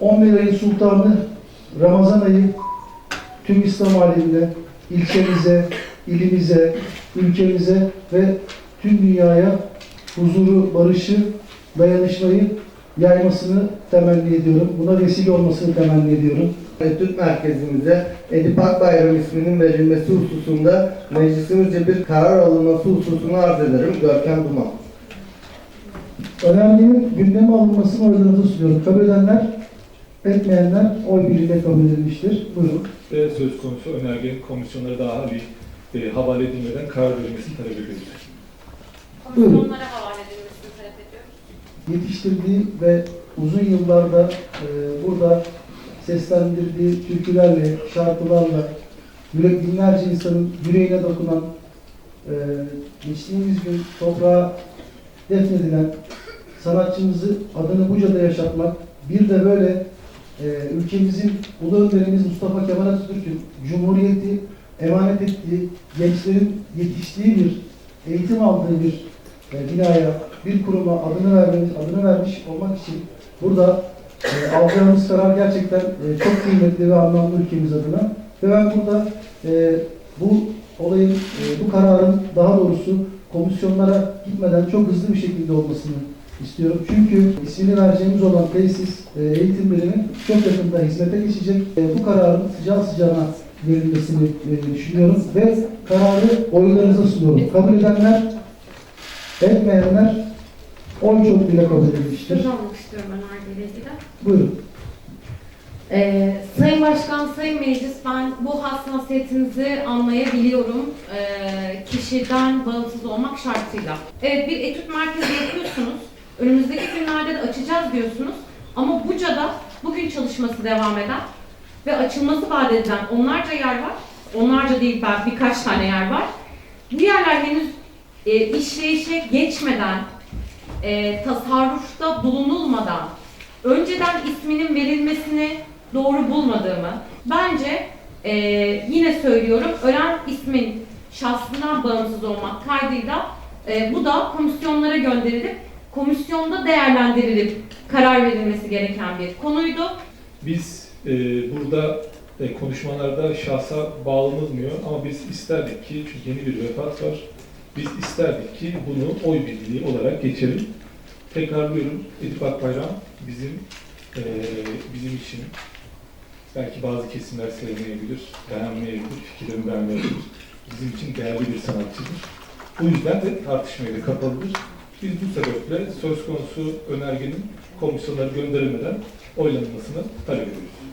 11 ayın sultanı Ramazan ayı tüm İslam alemine, ilçemize, ilimize, ülkemize ve tüm dünyaya huzuru, barışı, dayanışmayı yaymasını temenni ediyorum. Buna vesile olmasını temenni ediyorum. Etüt merkezimize Edip Akbayram isminin verilmesi hususunda meclisimizce bir karar alınması hususunu arz ederim. Görkem Duman. Önergenin gündeme alınmasını oylarınıza sunuyorum. Kabul edenler, etmeyenler oy birliğiyle kabul edilmiştir. Buyurun. ve söz konusu önergenin komisyonlara daha bir e, havale edilmeden karar verilmesini talep ediyoruz. Komisyonlara havale edilmesini talep ediyoruz. Yetiştirdiği ve uzun yıllarda e, burada seslendirdiği türkülerle, şarkılarla yürek binlerce insanın yüreğine dokunan e, geçtiğimiz gün toprağa defnedilen sanatçımızı adını Buca'da yaşatmak, bir de böyle e, ülkemizin ulu önderimiz Mustafa Kemal Atatürk'ün Cumhuriyeti emanet ettiği, gençlerin yetiştiği bir, eğitim aldığı bir e, binaya, bir kuruma adını vermemiz, adını vermiş olmak için burada e, alacağımız karar gerçekten e, çok kıymetli ve anlamlı ülkemiz adına. Ve ben burada e, bu olayın, e, bu kararın daha doğrusu komisyonlara gitmeden çok hızlı bir şekilde olmasını istiyorum. Çünkü ismini vereceğimiz olan tesis e, eğitim birimi çok yakında hizmete geçecek. E, bu kararın sıcağı sıcağına verilmesini e, düşünüyorum ve kararı oylarınıza sunuyorum. Kabul edenler, etmeyenler oy çokluğuyla kabul edilmiştir. Söz almak istiyorum önergeyle ilgili. Buyurun. Ee, Sayın Başkan, Sayın Meclis, ben bu hassasiyetinizi anlayabiliyorum. Ee, kişiden bağımsız olmak şartıyla. Evet, bir etüt merkezi yapıyorsunuz. Önümüzdeki günlerde de açacağız diyorsunuz. Ama Buca'da bugün çalışması devam eden ve açılması vaat edilen onlarca yer var. Onlarca değil, ben birkaç tane yer var. Bu henüz e, işleyişe geçmeden, e, tasarrufta bulunulmadan önceden isminin verilmesini doğru bulmadığımı, bence e, yine söylüyorum, ölen ismin şahsından bağımsız olmak kaydıyla e, bu da komisyonlara gönderilip komisyonda değerlendirilip karar verilmesi gereken bir konuydu. Biz e, burada e, konuşmalarda şahsa bağlanılmıyor ama biz isterdik ki, çünkü yeni bir vefat var, biz isterdik ki bunu oy birliği olarak geçelim. Tekrarlıyorum, Edip Akbayram bizim e, bizim için belki bazı kesimler sevmeyebilir, beğenmeyebilir, fikirlerini beğenmeyebilir. Bizim için değerli bir sanatçıdır. Bu yüzden de tartışmaya da kapalıdır. Biz bu sebeple söz konusu önergenin komisyonlara gönderilmeden oylanmasını talep ediyoruz.